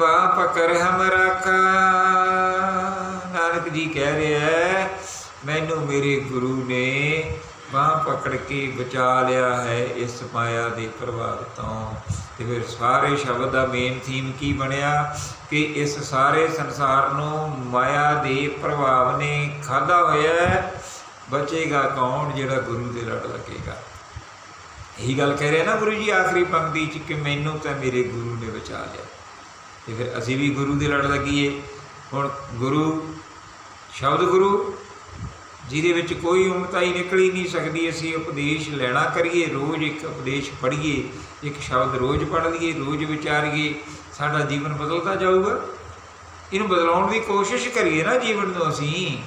ਬਾ ਪਕਰ ਹਮ ਰਾਖਾ। ਨਾਨਕ ਜੀ ਕਹਿ ਰਿਹਾ ਹੈ, ਮੈਨੂੰ ਮੇਰੇ ਗੁਰੂ ਨੇ ਬਾਹ ਪਕੜ ਕੇ ਬਚਾ ਲਿਆ ਹੈ ਇਸ ਮਾਇਆ ਦੇ ਪ੍ਰਭਾਵ ਤੋਂ। ਤੇ ਫਿਰ ਸਾਰੇ ਸ਼ਬਦ ਦਾ ਮੇਨ ਥੀਮ ਕੀ ਬਣਿਆ? ਕਿ ਇਸ ਸਾਰੇ ਸੰਸਾਰ ਨੂੰ ਮਾਇਆ ਦੇ ਪ੍ਰਭਾਵ ਨੇ ਖਾਦਾ ਹੋਇਆ ਹੈ। ਬਚੇਗਾ ਕੌਣ? ਜਿਹੜਾ ਗੁਰੂ ਦੇ ਲੜ ਲੱਗੇਗਾ। ਇਹੀ ਗੱਲ ਕਹਿ ਰਿਹਾ ਨਾ ਗੁਰੂ ਜੀ, ਆਖਰੀ ਪੰਕਤੀ ਚ ਕਿ ਮੈਨੂੰ ਤਾਂ ਮੇਰੇ ਗੁਰੂ ਨੇ ਬਚਾ ਲਿਆ। ਤੇ ਫਿਰ ਅਸੀਂ ਵੀ ਗੁਰੂ ਦੇ ਲੜ ਲੱਗੀਏ। ਹੁਣ ਗੁਰੂ, ਸ਼ਬਦ ਗੁਰੂ ਜਿਹਦੇ ਵਿੱਚ ਕੋਈ ਉਮਤਾਈ ਨਿਕਲ ਹੀ ਨਹੀਂ ਸਕਦੀ, ਅਸੀਂ ਉਪਦੇਸ਼ ਲੈਣਾ ਕਰੀਏ, ਰੋਜ਼ ਇੱਕ ਉਪਦੇਸ਼ ਪੜ੍ਹੀਏ, ਇੱਕ ਸ਼ਬਦ ਰੋਜ਼ ਪੜ੍ਹ ਲਈਏ, ਰੋਜ਼ ਵਿਚਾਰੀਏ, ਸਾਡਾ ਜੀਵਨ ਬਦਲਦਾ ਜਾਊਗਾ। ਇਹਨੂੰ ਬਦਲਾਉਣ ਦੀ ਕੋਸ਼ਿਸ਼ ਕਰੀਏ ਨਾ ਜੀਵਨ ਨੂੰ ਅਸੀਂ।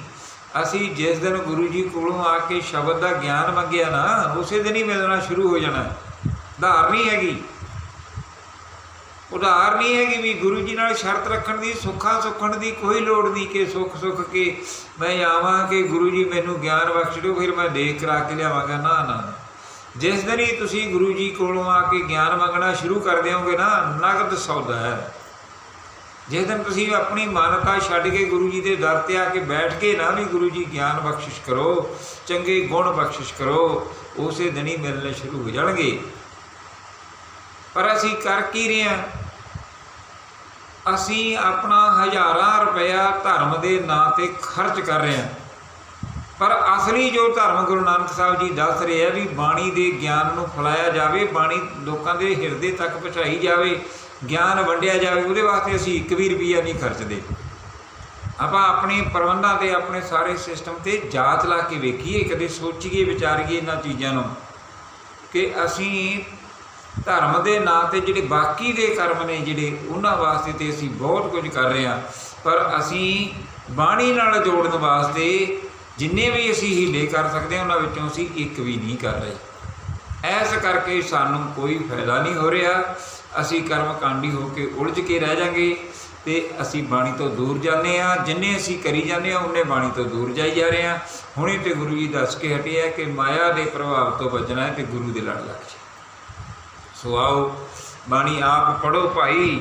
ਅਸੀਂ ਜਿਸ ਦਿਨ ਗੁਰੂ ਜੀ ਕੋਲੋਂ ਆ ਕੇ ਸ਼ਬਦ ਦਾ ਗਿਆਨ ਮੰਗਿਆ ਨਾ, ਉਸੇ ਦਿਨ ਹੀ ਮਿਲਣਾ ਸ਼ੁਰੂ ਹੋ ਜਾਣਾ। ਉਧਾਰ ਨਹੀਂ ਹੈਗੀ। ਉਧਾਰ ਨਹੀਂ ਹੈਗੀ ਵੀ ਗੁਰੂ ਜੀ ਨਾਲ ਸ਼ਰਤ ਰੱਖਣ ਦੀ, ਸੁੱਖਾਂ ਸੁੱਖਣ ਦੀ ਕੋਈ ਲੋੜ ਨਹੀਂ ਕਿ ਸੁੱਖ ਸੁੱਖ ਕੇ ਮੈਂ ਆਵਾਂ ਕਿ ਗੁਰੂ ਜੀ ਮੈਨੂੰ ਗਿਆਨ ਬਖਸ਼ ਦਿਓ, ਫਿਰ ਮੈਂ ਦੇਖ ਕਰਾ ਕੇ ਲਿਆਵਾਂਗਾ। ਨਾ ਨਾ। ਜਿਸ ਦਿਨ ਹੀ ਤੁਸੀਂ ਗੁਰੂ ਜੀ ਕੋਲੋਂ ਆ ਕੇ ਗਿਆਨ ਮੰਗਣਾ ਸ਼ੁਰੂ ਕਰ ਦਿਓਗੇ ਨਾ, ਨਗਦ ਸੌਦਾ ਹੈ। ਜਿਸ ਦਿਨ ਤੁਸੀਂ ਆਪਣੀ ਮਾਨਤਾ ਛੱਡ ਕੇ ਗੁਰੂ ਜੀ ਦੇ ਦਰ ਤੇ ਆ ਕੇ ਬੈਠ ਕੇ ਨਾ ਵੀ ਗੁਰੂ ਜੀ ਗਿਆਨ ਬਖਸ਼ਿਸ਼ ਕਰੋ, ਚੰਗੇ ਗੁਣ ਬਖਸ਼ਿਸ਼ ਕਰੋ, ਉਸੇ ਦਿਨ ਹੀ ਮਿਲਣੇ ਸ਼ੁਰੂ ਹੋ ਜਾਣਗੇ। ਪਰ ਅਸੀਂ ਕਰ ਕੀ ਰਹੇ ਹਾਂ? ਅਸੀਂ ਆਪਣਾ ਹਜ਼ਾਰਾਂ ਰੁਪਇਆ ਧਰਮ ਦੇ ਨਾਂ ਤੇ ਖਰਚ ਕਰ ਰਹੇ ਹਾਂ। ਪਰ ਅਸਲੀ ਜੋ ਧਰਮ ਗੁਰੂ ਨਾਨਕ ਸਾਹਿਬ ਜੀ ਦੱਸ ਰਹੇ ਆ ਵੀ ਬਾਣੀ ਦੇ ਗਿਆਨ ਨੂੰ ਫੈਲਾਇਆ ਜਾਵੇ, ਬਾਣੀ ਲੋਕਾਂ ਦੇ ਹਿਰਦੇ ਤੱਕ ਪਹੁੰਚਾਈ ਜਾਵੇ, ਗਿਆਨ ਵੰਡਿਆ ਜਾਵੇ, ਉਹਦੇ ਵਾਸਤੇ ਅਸੀਂ ਇੱਕ ਵੀ ਰੁਪਈਆ ਨਹੀਂ ਖਰਚਦੇ। ਆਪਾਂ ਆਪਣੇ ਪ੍ਰਬੰਧਾਂ ਤੇ, ਆਪਣੇ ਸਾਰੇ ਸਿਸਟਮ ਤੇ ਜਾਂਚ ਲਾ ਕੇ ਵੇਖੀਏ, ਕਦੇ ਸੋਚੀਏ, ਵਿਚਾਰੀਏ ਇਹਨਾਂ ਚੀਜ਼ਾਂ ਨੂੰ ਕਿ ਅਸੀਂ ਧਰਮ ਦੇ ਨਾਂ ਤੇ ਜਿਹੜੇ ਬਾਕੀ ਦੇ ਕਰਮ ਨੇ ਜਿਹੜੇ ਉਹਨਾਂ ਵਾਸਤੇ ਤੇ ਅਸੀਂ ਬਹੁਤ ਕੁਝ ਕਰ ਰਹੇ ਹਾਂ। ਪਰ ਅਸੀਂ ਬਾਣੀ ਨਾਲ ਜੋੜਨ ਵਾਸਤੇ ਜਿੰਨੇ ਵੀ ਅਸੀਂ ਹੀਲੇ ਕਰ ਸਕਦੇ ਹਾਂ, ਉਹਨਾਂ ਵਿੱਚੋਂ ਅਸੀਂ ਇੱਕ ਵੀ ਨਹੀਂ ਕਰ ਰਹੇ। ਐਸ ਕਰਕੇ ਸਾਨੂੰ ਕੋਈ ਫਾਇਦਾ ਨਹੀਂ ਹੋ ਰਿਹਾ। ਅਸੀਂ ਕਰਮ ਕਾਂਡੀ ਹੋ ਕੇ ਉਲਝ ਕੇ ਰਹਿ ਜਾਾਂਗੇ ਤੇ ਅਸੀਂ ਬਾਣੀ ਤੋਂ ਦੂਰ ਜਾਂਦੇ ਆ ਜਿੰਨੇ ਅਸੀਂ ਕਰੀ ਜਾਂਦੇ ਆ ਉਹਨੇ ਬਾਣੀ ਤੋਂ ਦੂਰ ਜਾਈ ਜਾ ਰਹੇ ਆ ਹੁਣੇ ਤੇ ਗੁਰੂ ਜੀ ਦੱਸ ਕੇ ਹਟੇ ਆ ਕਿ ਮਾਇਆ ਦੇ ਪ੍ਰਭਾਵ ਤੋਂ ਬਚਣਾ ਹੈ ਤੇ ਗੁਰੂ ਦੇ ਲੜ ਲੱਗ ਜਾ ਸੋ ਆਓ ਬਾਣੀ ਆਪ ਪੜੋ ਭਾਈ।